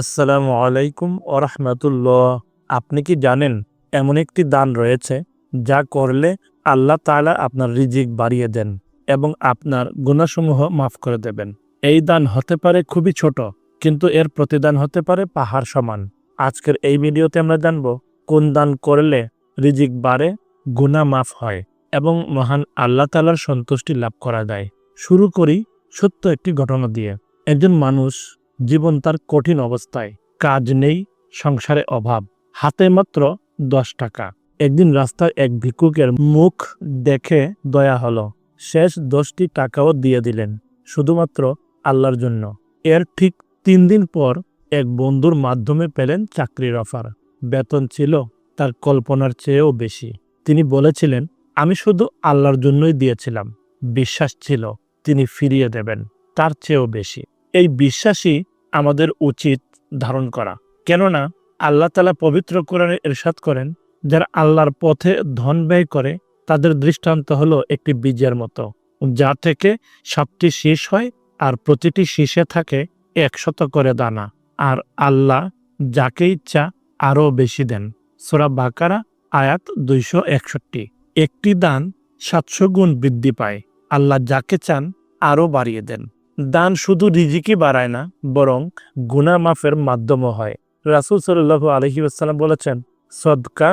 আসসালামু আলাইকুম ওরহমতুল্লাহ আপনি কি জানেন, এমন একটি দান রয়েছে যা করলে আল্লাহ তাআলা আপনার রিজিক বাড়িয়ে দেন এবং আপনার গুণাসমূহ মাফ করে দেবেন। এই দান হতে পারে খুবই ছোট, কিন্তু এর প্রতিদান হতে পারে পাহাড় সমান। আজকের এই ভিডিওতে আমরা জানব, কোন দান করলে রিজিক বাড়ে গুণা মাফ হয় এবং মহান আল্লাহ তালার সন্তুষ্টি লাভ করা যায়। শুরু করি সত্য একটি ঘটনা দিয়ে। একজন মানুষ জীবন তার কঠিন অবস্থায়। কাজ নেই, সংসারে অভাব। হাতে মাত্র দশ টাকা। একদিন রাস্তায় এক ভিক্ষুকের মুখ দেখে দয়া হলো। শেষ দশটি টাকাও দিয়ে দিলেন, শুধুমাত্র আল্লাহর জন্য। এর ঠিক তিন দিন পর এক বন্ধুর মাধ্যমে পেলেন চাকরির অফার। বেতন ছিল তার কল্পনার চেয়েও বেশি। তিনি বলেছিলেন, আমি শুধু আল্লাহর জন্যই দিয়েছিলাম। বিশ্বাস ছিল তিনি ফিরিয়ে দেবেন, তার চেয়েও বেশি। এই বিশ্বাসই আমাদের উচিত ধারণ করা। কেননা, আল্লাহ তালা পবিত্র কোরআনে এরশাদ করেন, যারা আল্লাহর পথে ধন ব্যয় করে, তাদের দৃষ্টান্ত হলো একটি বীজের মতো। যা থেকে সাতটি শীষ হয় আর প্রতিটি শীষে থাকে একশত করে দানা। আর আল্লাহ যাকে ইচ্ছা আরও বেশি দেন। সোরা বাকারা, আয়াত দুইশো একষট্টি। একটি দান সাতশো গুণ বৃদ্ধি পায়। আল্লাহ যাকে চান আরও বাড়িয়ে দেন। দান শুধু রিজিকই বাড়ায় না, বরং গুনা মাফের মাধ্যমও হয়। রাসুল সাল্লাহ আলহি আসসালাম বলেছেন, সদকা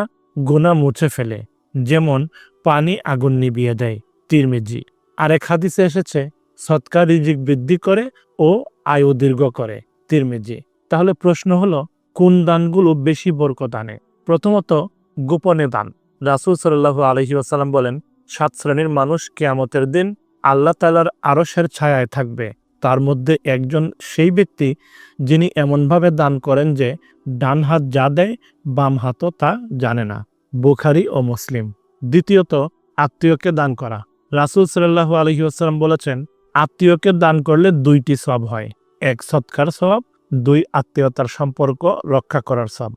গুনা মুছে ফেলে, যেমন পানি আগুন নিভিয়ে দেয়। তিরমিজি। আরেক হাদিসে এসেছে সৎকা রিজিক বৃদ্ধি করে ও আয়ু দীর্ঘ করে। তিরমিজি। তাহলে প্রশ্ন হলো, কোন দানগুলো বেশি বরকত আনে? প্রথমত, গোপনে দান। রাসুল সাল্লাহ আলহি আসাল্লাম বলেন, সাত শ্রেণির মানুষ কেয়ামতের দিন আল্লাহ তালার আরসের ছায়ায় থাকবে। তার মধ্যে একজন সেই ব্যক্তি যিনি এমনভাবে দান করেন যে ডান হাত যা দেয়, বাম হাতও তা জানে না। বুখারি ও মুসলিম। দ্বিতীয়ত, আত্মীয়কে দান করা। রাসুল সাল্লাহ আলহিউসালাম বলেছেন, আত্মীয়কে দান করলে দুইটি সব হয়। এক সৎকার সব দুই আত্মীয়তার সম্পর্ক রক্ষা করার সব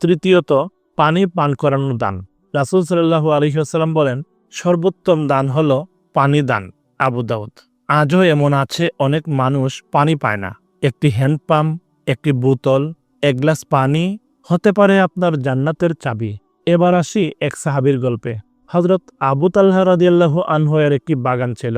তৃতীয়ত, পানি পান করানো দান। রাসুল সাল্লাহ আলহিউসালাম বলেন, সর্বোত্তম দান হলো পানি দান আবু দাউদ। আজও এমন আছে, অনেক মানুষ পানি পায় না। একটি হ্যান্ডপাম্প, একটি বোতল, এক গ্লাস পানি, হতে পারে আপনার জান্নাতের চাবি। এবার আসি এক সাহাবির গল্পে। হজরত আবু তাল্লাহ রাদিয়াল্লাহু আনহয়ের একটি বাগান ছিল,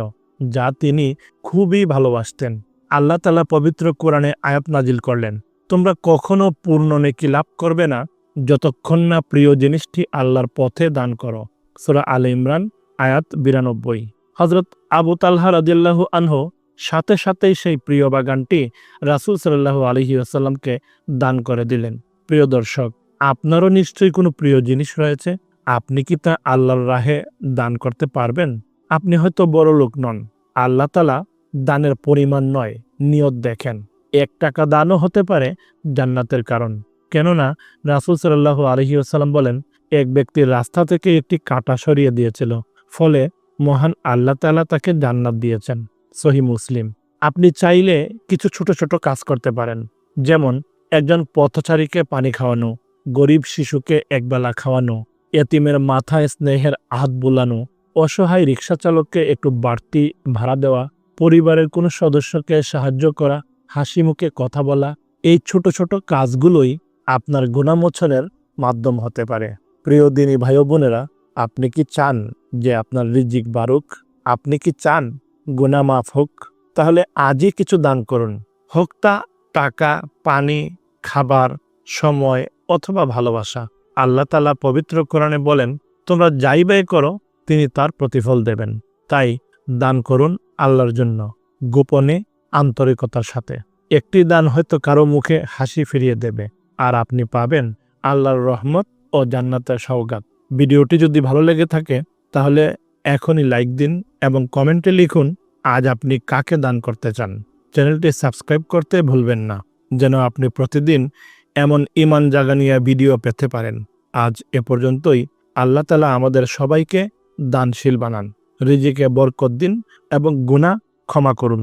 যা তিনি খুবই ভালোবাসতেন। আল্লাহ তালা পবিত্র কোরআনে আয়াত নাজিল করলেন, তোমরা কখনো পূর্ণ নেকি লাভ করবে না, যতক্ষণ না প্রিয় জিনিসটি আল্লাহর পথে দান করো। সোরা আল ইমরান, আয়াত বিরানব্বই। হজরত আবু তাল্হা রাজিয়াল্লাহ আনহু সাথে সাথেই সেই প্রিয় বাগানটি রাসুল সাল্লাহ আলহি আসাল্লামকে দান করে দিলেন। প্রিয় দর্শক, আপনারও নিশ্চয়ই কোনো প্রিয় জিনিস রয়েছে। আপনি কি তা আল্লাহর রাহে দান করতে পারবেন? আপনি হয়তো বড় লোক নন। আল্লাহ তালা দানের পরিমাণ নয়, নিয়ত দেখেন। এক টাকা দানও হতে পারে জান্নাতের কারণ। কেননা রাসুল সাল্লাহ আলহি আসাল্লাম বলেন, এক ব্যক্তির রাস্তা থেকে একটি কাঁটা সরিয়ে দিয়েছিল, ফলে মহান আল্লাহ তালা তাকে জান্নাত দিয়েছেন, সহি মুসলিম। আপনি চাইলে কিছু ছোট ছোট কাজ করতে পারেন। যেমন একজন পথচারীকে পানি খাওয়ানো, গরিব শিশুকে একবেলা খাওয়ানো, এতিমের মাথায় স্নেহের হাত বুলানো, অসহায় রিক্সা চালককে একটু বাড়তি ভাড়া দেওয়া, পরিবারের কোনো সদস্যকে সাহায্য করা, হাসি মুখে কথা বলা, এই ছোট ছোট কাজগুলোই আপনার গুণামোচনের মাধ্যম হতে পারে। প্রিয় দিনী ভাই বোনেরা, আপনি কি চান যে আপনার রিজিক বারুক আপনি কি চান? গুনা মাফ হোক। তাহলে আজই কিছু দান করুন। হোক তা টাকা, পানি, খাবার, সময় অথবা ভালোবাসা। আল্লাহ তালা পবিত্র কোরআনে বলেন, তোমরা যাই ব্যয় করো, তিনি তার প্রতিফল দেবেন। তাই দান করুন আল্লাহর জন্য, গোপনে, আন্তরিকতার সাথে। একটি দান হয়তো কারও মুখে হাসি ফিরিয়ে দেবে। আর আপনি পাবেন আল্লাহর রহমত ও জান্নাতের সৌগাত ভিডিওটি যদি ভালো লেগে থাকে তাহলে এখনই লাইক দিন এবং কমেন্টে লিখুন, আজ আপনি কাকে দান করতে চান? চ্যানেলটি সাবস্ক্রাইব করতে ভুলবেন না, যেন আপনি প্রতিদিন এমন ইমান জাগানিয়া ভিডিও পেতে পারেন। আজ এ পর্যন্তই। আল্লাহ তালা আমাদের সবাইকে দানশীল বানান। রিজিকে বরকত দিন এবং গুণা ক্ষমা করুন।